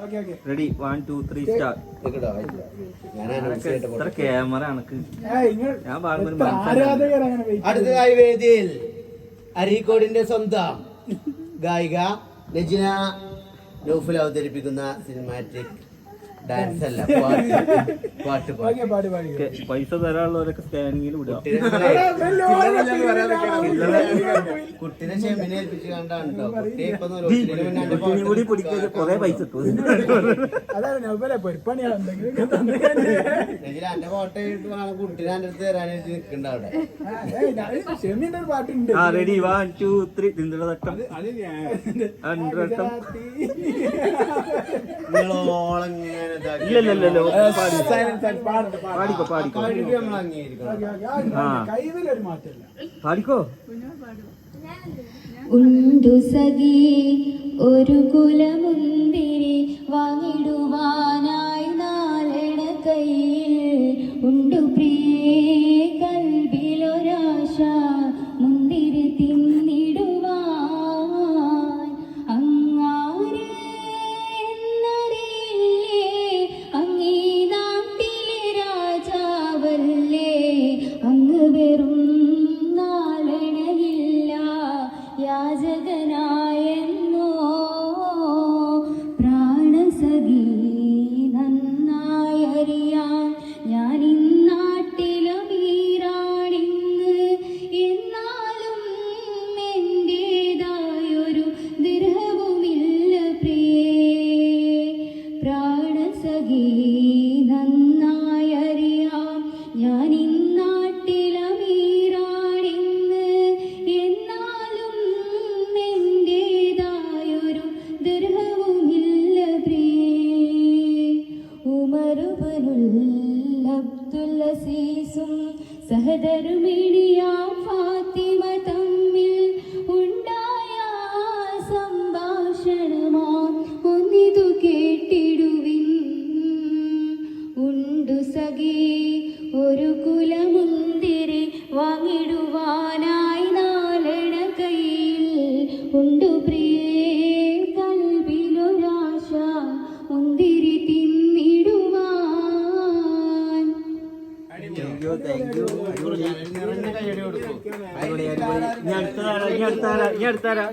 Okay okay ready one two three start എത്ര camera നിങ്ങൾ ഞാൻ അടുത്തതായി വേദിയിൽ അരീക്കോടിന്റെ സ്വന്തം ഗായിക ലജിന നൗഫൽ അവതരിപ്പിക്കുന്ന സിനിമാറ്റിക് ഡാൻസ് അല്ല പാട്ട് പാട്ട് പൈസ തരാനുള്ളവരൊക്കെ സ്കാനിങ്ങിൽ വിടുക. കുട്ടിനെ എടാ, വലിയ ഓരോ കുട്ടിനെ ക്ഷമിനെ ഏൽപ്പിച്ച് കണ്ടാണ് കേട്ടോ കുട്ടിയെ ഇപ്പൊ ഒന്ന് മുന്നേ എന്റെ കുട്ടിയും കൂടി പാട്ട് പിടിക്കുക പൈസ എന്റെ ഫോട്ടോ ഇട്ട് വേണം കുട്ടീനെ എന്റെ അടുത്ത് തരാനായിട്ട് നിൽക്കണ്ട അവിടെ. ആ റെഡി വൺ ടു ത്രീ നിന്റെ തട്ടം. ഇതാക്കി. പാടിക്കോ. ഉണ്ടു സതി ഒരു കുലമുന്തിരി വാങ്ങിടുവാനായി അബ്ദുൽ അസീസും ഫാത്തിമ തമ്മിൽ ഉണ്ടായ സംഭാഷണമാ ഒന്നിതു കേട്ടിടുവിൻ. ഉണ്ടു സഖി ഒരു കുലമുന്തിരി അടുത്താരാ അടുത്താരാ